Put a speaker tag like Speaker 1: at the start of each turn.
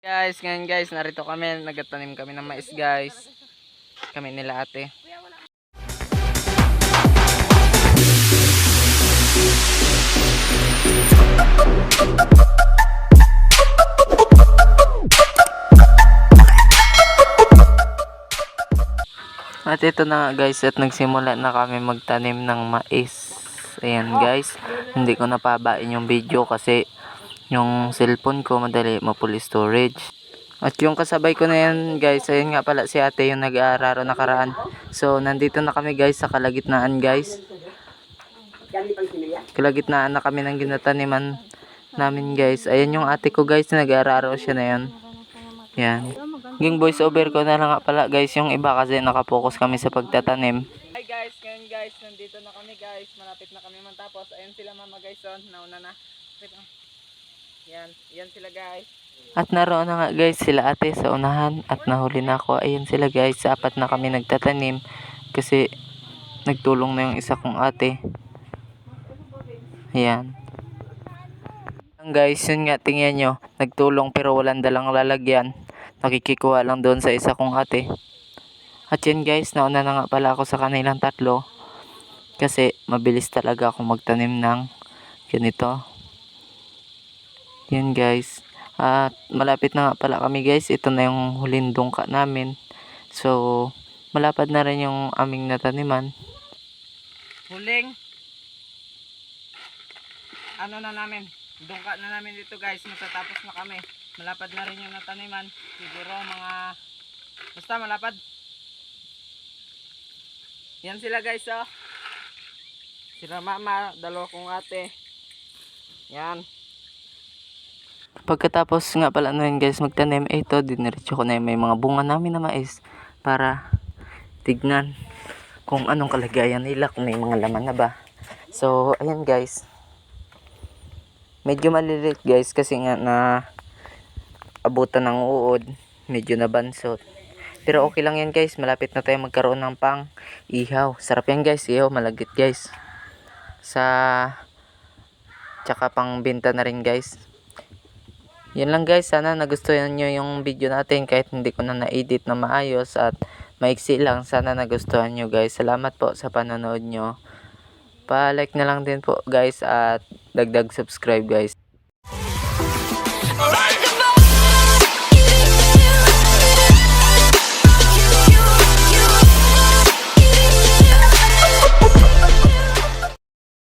Speaker 1: Guys, ngayon guys, narito kami, nagtanim kami ng mais guys. Kami nila ate. At ito na guys, at nagsimula na kami magtanim ng mais. Ayan guys, hindi ko napabain yung video kasi yung cellphone ko madali ma-full storage. At yung kasabay ko na yan guys, ayun nga pala si ate yung nag-aararo nakaraan. So nandito na kami guys sa kalagitnaan guys. Kalagitnaan na kami ng ginataniman namin guys. Ayan yung ate ko guys, nag-aararo siya na yan. Yan. Yung voice over ko na lang pala guys, yung iba kasi nakapokus kami sa pagtatanim. Hi guys, ngayon guys, nandito na kami guys. Malapit na kami matapos. Ayun sila mama guys, oh, nauna na. Yan, yan sila guys. At naroon na nga guys sila ate sa unahan at nahuli na ako. Ayun sila guys, sa apat na kami nagtatanim kasi nagtulong na yung isa kong ate. Ayan. Guys, yun nga tingnan nyo, nagtulong pero walang dalang lalagyan. Nakikikuha lang doon sa isa kong ate. At yun guys, nauna na nga pala ako sa kanilang tatlo. Kasi mabilis talaga ako magtanim ng ganito. Yan guys. At malapit na nga pala kami guys. Ito na yung huling dungka namin. So, malapad na rin yung aming nataniman. Huling ano na namin, dungka na namin dito guys, matatapos na kami. Malapad na rin yung nataniman. Siguro mga, basta malapad. Yan sila guys oh. Sila mama, dalawa kong ate. Yan. Pagkatapos nga pala nun guys magtanim, eh, ito diniretso ko na yung may mga bunga namin na mais para tignan kung anong kalagayan nila, kung may mga laman na ba. So, ayan guys. Medyo maliliit guys kasi nga na abutan ng uod, medyo nabansot. Pero okay lang yan guys, malapit na tayo magkaroon ng pang ihaw. Sarap yan guys, ihaw, malagit guys. Sa tsaka pang binta na rin guys. Yan lang guys, sana nagustuhan nyo yung video natin kahit hindi ko na na-edit na maayos at maiksi lang. Sana nagustuhan nyo guys. Salamat po sa panonood nyo. Pa-like na lang din po guys at dagdag subscribe guys.